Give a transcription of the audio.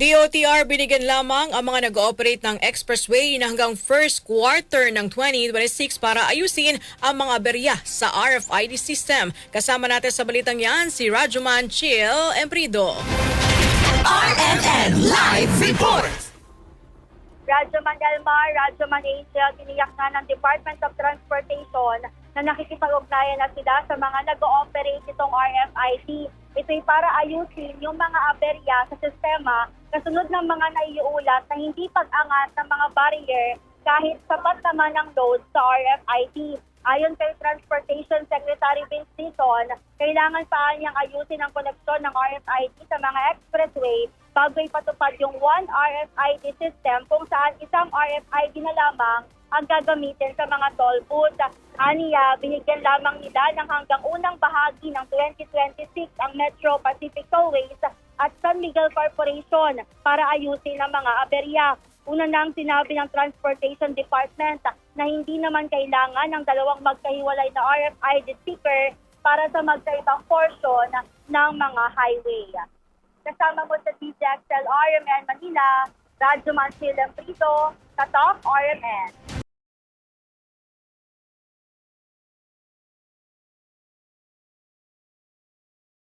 DOTR binigyan lamang ang mga nag-ooperate ng expressway na hanggang first quarter ng 2026 para ayusin ang mga aberya sa RFID system. Kasama natin sa balitang yan si Rajuman Chill Emprido. RNN Live Report! Radyo Man Elmar, Radyo Man Angel, tiniyak na ng Department of Transportation na nakikipag-ugnayan na sila sa mga nag-ooperate itong RFID. Ito'y para ayusin yung mga aberya sa sistema kasunod ng mga naiulat na hindi pag-angat ng mga barrier kahit sapat naman ang load sa RFID. Ayon kay Transportation Secretary Vince Dizon, kailangan pa niyang ayusin ang koneksyon ng RFID sa mga expressway bago ipatupad yung one RFID system kung saan isang RFID na lamang ang gagamitin sa mga toll booth. Aniya, binigyan lamang nila ng hanggang unang bahagi ng 2026 ang Metro Pacific Tollways at San Miguel Corporation para ayusin ang mga aberya. Una nang sinabi ng Transportation Department na hindi naman kailangan ng dalawang magkahiwalay na RFID sticker para sa magkaibang portion ng mga highway. Kasama mo sa DJXL RMN Manila, Radyo Mansilang Prito, Tatak RMN.